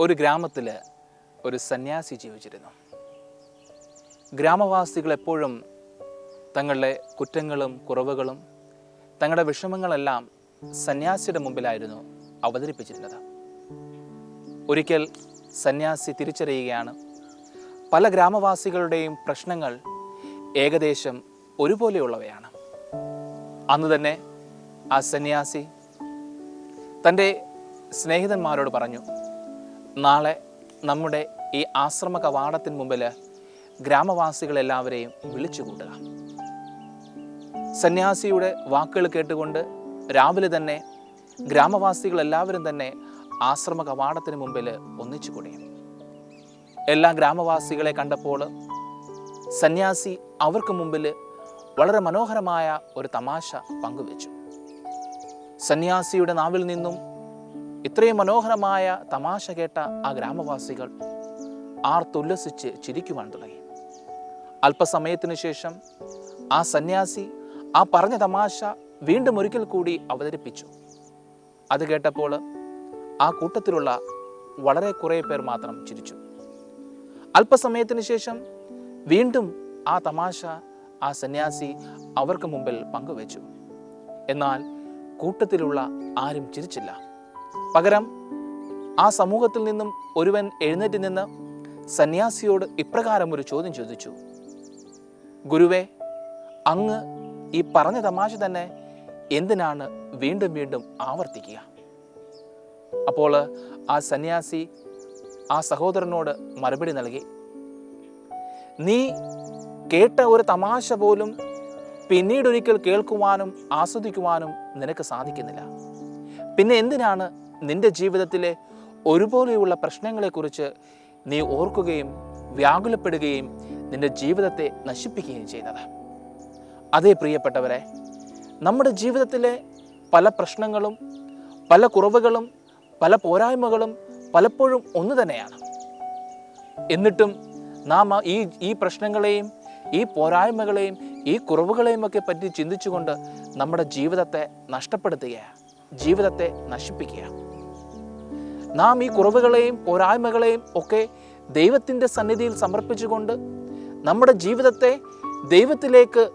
ഒരു ഗ്രാമത്തിൽ ഒരു സന്യാസി ജീവിച്ചിരുന്നു. ഗ്രാമവാസികൾ എപ്പോഴും തങ്ങളുടെ കുറ്റങ്ങളും കുറവുകളും തങ്ങളുടെ വിഷമങ്ങളെല്ലാം സന്യാസിയുടെ മുമ്പിലായിരുന്നു അവതരിപ്പിച്ചിരുന്നത്. ഒരിക്കൽ സന്യാസി തിരിച്ചറിയുകയാണ് പല ഗ്രാമവാസികളുടെയും പ്രശ്നങ്ങൾ ഏകദേശം ഒരുപോലെയുള്ളവയാണ്. അന്ന് തന്നെ ആ സന്യാസി തന്റെ സ്നേഹിതന്മാരോട് പറഞ്ഞു നാളെ നമ്മുടെ ഈ ആശ്രമ കവാടത്തിന് മുമ്പിൽ ഗ്രാമവാസികളെല്ലാവരെയും വിളിച്ചു കൂട്ടുക സന്യാസിയുടെ വാക്കുകൾ കേട്ടുകൊണ്ട് രാവിലെ തന്നെ ഗ്രാമവാസികളെല്ലാവരും തന്നെ ആശ്രമ കവാടത്തിന് മുമ്പിൽ ഒന്നിച്ചു കൂടി. എല്ലാ ഗ്രാമവാസികളെ കണ്ടപ്പോൾ സന്യാസി അവർക്ക് മുമ്പിൽ വളരെ മനോഹരമായ ഒരു തമാശ പങ്കുവച്ചു. സന്യാസിയുടെ നാവിൽ നിന്നും ഇത്രയും മനോഹരമായ തമാശ കേട്ട ആ ഗ്രാമവാസികൾ ആർത്തുല്ലസിച്ച് ചിരിക്കുവാൻ തുടങ്ങി. അല്പസമയത്തിനു ശേഷം ആ സന്യാസി ആ പറഞ്ഞ തമാശ വീണ്ടും ഒരിക്കൽ കൂടി അവതരിപ്പിച്ചു. അത് കേട്ടപ്പോൾ ആ കൂട്ടത്തിലുള്ള വളരെ കുറേ പേർ മാത്രം ചിരിച്ചു. അല്പസമയത്തിന് ശേഷം വീണ്ടും ആ തമാശ ആ സന്യാസി അവർക്ക് മുമ്പിൽ പങ്കുവച്ചു. എന്നാൽ കൂട്ടത്തിലുള്ള ആരും ചിരിച്ചില്ല. പകരം ആ സമൂഹത്തിൽ നിന്നും ഒരുവൻ എഴുന്നേറ്റ് നിന്ന് സന്യാസിയോട് ഇപ്രകാരം ഒരു ചോദ്യം ചോദിച്ചു. ഗുരുവെ അങ്ങ് ഈ പറഞ്ഞ തമാശ തന്നെ എന്തിനാണ് വീണ്ടും വീണ്ടും ആവർത്തിക്കുക? അപ്പോൾ ആ സന്യാസി ആ സഹോദരനോട് മറുപടി നൽകി. നീ കേട്ട ഒരു തമാശ പോലും പിന്നീടൊരിക്കൽ കേൾക്കുവാനും ആസ്വദിക്കുവാനും നിനക്ക് സാധിക്കുന്നില്ല. പിന്നെ എന്തിനാണ് നിന്റെ ജീവിതത്തിലെ ഒരുപോലെയുള്ള പ്രശ്നങ്ങളെക്കുറിച്ച് നീ ഓർക്കുകയും വ്യാകുലപ്പെടുകയും നിന്റെ ജീവിതത്തെ നശിപ്പിക്കുകയും ചെയ്യുന്നത്? അതേ പ്രിയപ്പെട്ടവരെ നമ്മുടെ ജീവിതത്തിലെ പല പ്രശ്നങ്ങളും പല കുറവുകളും പല പോരായ്മകളും പലപ്പോഴും ഒന്നു തന്നെയാണ് എന്നിട്ടും നാം ഈ ഈ പ്രശ്നങ്ങളെയും ഈ പോരായ്മകളെയും ഈ കുറവുകളെയും ഒക്കെ പറ്റി ചിന്തിച്ചുകൊണ്ട് നമ്മുടെ ജീവിതത്തെ നഷ്ടപ്പെടുത്തുകയാണ് ജീവിതത്തെ നശിപ്പിക്കുക. നാം ഈ കുറവുകളെയും പോരായ്മകളെയും ഒക്കെ ദൈവത്തിന്റെ സന്നിധിയിൽ സമർപ്പിച്ചുകൊണ്ട് നമ്മുടെ ജീവിതത്തെ ദൈവത്തിലേക്ക്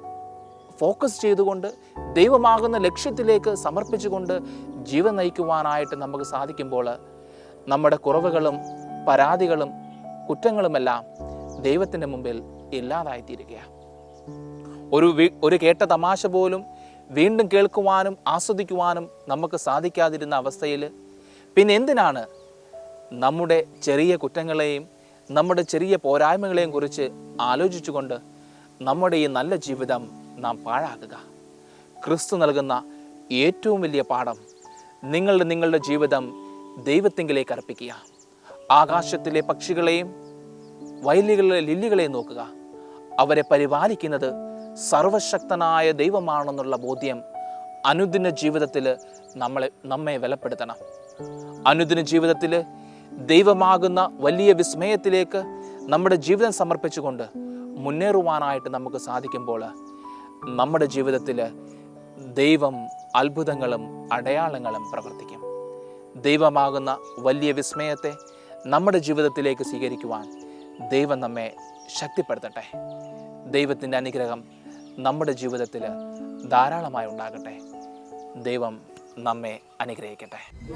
ഫോക്കസ് ചെയ്തുകൊണ്ട് ദൈവമാകുന്ന ലക്ഷ്യത്തിലേക്ക് സമർപ്പിച്ചുകൊണ്ട് ജീവൻ നയിക്കുവാനായിട്ട് നമുക്ക് സാധിക്കുമ്പോൾ നമ്മുടെ കുറവുകളും പരാതികളും കുറ്റങ്ങളുമെല്ലാം ദൈവത്തിന്റെ മുമ്പിൽ ഇല്ലാതായിത്തീരുകയാണ്. ഒരു ഒരു കേട്ട തമാശ പോലും വീണ്ടും കേൾക്കുവാനും ആസ്വദിക്കുവാനും നമുക്ക് സാധിക്കാതിരുന്ന അവസ്ഥയിൽ പിന്നെ എന്തിനാണ് നമ്മുടെ ചെറിയ കുറ്റങ്ങളെയും നമ്മുടെ ചെറിയ പോരായ്മകളെയും കുറിച്ച് ആലോചിച്ചുകൊണ്ട് നമ്മുടെ ഈ നല്ല ജീവിതം നാം പാഴാക്കുക? ക്രിസ്തു നൽകുന്ന ഏറ്റവും വലിയ പാഠം നിങ്ങളുടെ നിങ്ങളുടെ ജീവിതം ദൈവത്തെങ്കിലേക്ക് അർപ്പിക്കുക. ആകാശത്തിലെ പക്ഷികളെയും വയലുകളിലെ ലില്ലികളെയും നോക്കുക. അവരെ പരിപാലിക്കുന്നത് സർവശക്തനായ ദൈവമാണെന്നുള്ള ബോധ്യം അനുദിന ജീവിതത്തിൽ നമ്മളെ നമ്മെ വിലപ്പെടുത്തണം. അനുദിന ജീവിതത്തിൽ ദൈവമാകുന്ന വലിയ വിസ്മയത്തിലേക്ക് നമ്മുടെ ജീവിതം സമർപ്പിച്ചുകൊണ്ട് മുന്നേറുവാനായിട്ട് നമുക്ക് സാധിക്കുമ്പോൾ നമ്മുടെ ജീവിതത്തിൽ ദൈവം അത്ഭുതങ്ങളും അടയാളങ്ങളും പ്രവർത്തിക്കും. ദൈവമാകുന്ന വലിയ വിസ്മയത്തെ നമ്മുടെ ജീവിതത്തിലേക്ക് സ്വീകരിക്കുവാൻ ദൈവം നമ്മെ ശക്തിപ്പെടുത്തട്ടെ. ദൈവത്തിന്റെ അനുഗ്രഹം നമ്മുടെ ജീവിതത്തിൽ ധാരാളമായി ഉണ്ടാകട്ടെ. ദൈവം നമ്മെ അനുഗ്രഹിക്കട്ടെ.